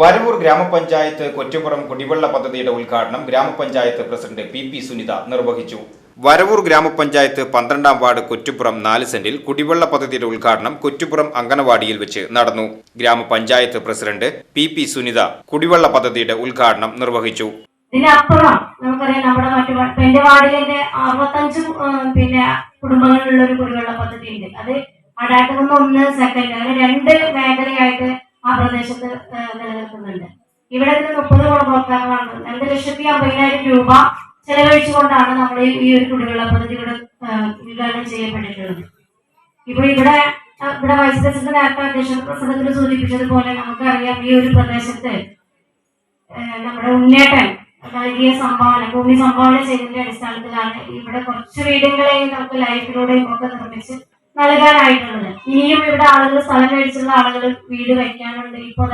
വരവൂർ ഗ്രാമപഞ്ചായത്ത് കൊറ്റപ്പുറം കുടിവെള്ള പദ്ധതിയുടെ ഉദ്ഘാടനം ഗ്രാമപഞ്ചായത്ത് പ്രസിഡന്റ് പി പി സുനിത നിർവഹിച്ചു. വരവൂർ ഗ്രാമപഞ്ചായത്ത് പന്ത്രണ്ടാം വാർഡ് കൊറ്റുപുറം നാല് സെന്റിൽ കുടിവെള്ള പദ്ധതിയുടെ ഉദ്ഘാടനം കൊറ്റുപുറം അങ്കണവാടിയിൽ വെച്ച് നടന്നു. ഗ്രാമപഞ്ചായത്ത് പ്രസിഡന്റ് പി പി സുനിത കുടിവെള്ള പദ്ധതിയുടെ ഉദ്ഘാടനം നിർവഹിച്ചു. ഇതിനപ്പുറം നമുക്കറിയാം നമ്മുടെ മറ്റു എന്റെ വാർഡിലെ അറുപത്തഞ്ച് പിന്നെ കുടുംബങ്ങളിലുള്ള ഒരു കുടിവെള്ള പദ്ധതി ഉണ്ട് അത് അടാക്കുന്ന ഒന്ന് സെക്കൻഡ്. അങ്ങനെ രണ്ട് മേഖലയായിട്ട് ആ പ്രദേശത്ത് നിലനിൽക്കുന്നുണ്ട്. ഇവിടെ നിന്ന് മുപ്പത് ഗുണഭോക്താക്കളാണ് രണ്ട് ലക്ഷത്തി അമ്പതിനായിരം രൂപ ചെലവഴിച്ചുകൊണ്ടാണ് നമ്മൾ ഈ- ഒരു കുടിവെള്ള പദ്ധതി ഇവിടെ ഉദ്ഘാടനം ചെയ്യപ്പെട്ടിട്ടുള്ളത്. ഇപ്പൊ ഇവിടെ ഇവിടെ വൈസ് പ്രസിഡന്റ് നേരത്തെ അധ്യക്ഷ പ്രസംഗത്തിൽ സൂചിപ്പിച്ചതുപോലെ നമുക്കറിയാം ഈ ഒരു പ്രദേശത്ത് നമ്മുടെ ഉണ്ണേട്ടൻ നൽകിയ സംഭാവന ഭൂമി സംഭാവന ചെയ്തതിന്റെ അടിസ്ഥാനത്തിലാണ് ഇവിടെ കുറച്ച് വീടുകളെയും നമുക്ക് ലൈഫിലൂടെയും ഒക്കെ നിർമ്മിച്ച് നൽകാനായിട്ടുള്ളത്. ഇനിയും ഇവിടെ ആളുകൾ സ്ഥലം മേടിച്ചുള്ള ആളുകൾ വീട് വയ്ക്കാനുണ്ട് ഇപ്പൊ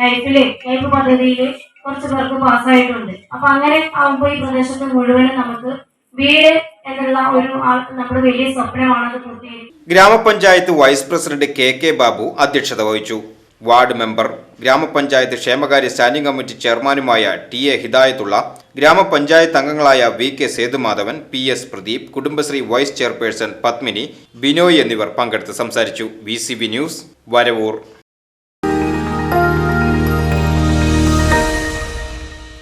ലൈഫിൽ ലൈഫ് പദ്ധതിയിൽ കുറച്ച് പേർക്ക് പാസ്സായിട്ടുണ്ട്. അപ്പൊ അങ്ങനെ ആകുമ്പോൾ ഈ പ്രദേശത്ത് മുഴുവനും നമുക്ക് വീട് എന്നുള്ള ഒരു നമ്മുടെ വലിയ സ്വപ്നമാണത് പൂർത്തീകരിക്കുന്നത് ഗ്രാമപഞ്ചായത്ത് vice president K K Babu അധ്യക്ഷത വഹിച്ചു. വാർഡ് മെമ്പർ ഗ്രാമപഞ്ചായത്ത് ക്ഷേമകാര്യ സ്റ്റാൻഡിംഗ് കമ്മിറ്റി ചെയർമാനുമായ ടി എ ഹിദായത്തുള്ള ഗ്രാമപഞ്ചായത്ത് അംഗങ്ങളായ V K Sethumadhavan P S Pradeep Kudumbashree vice chairperson Padmini Binoy എന്നിവർ പങ്കെടുത്ത് സംസാരിച്ചു. V news Varavoor.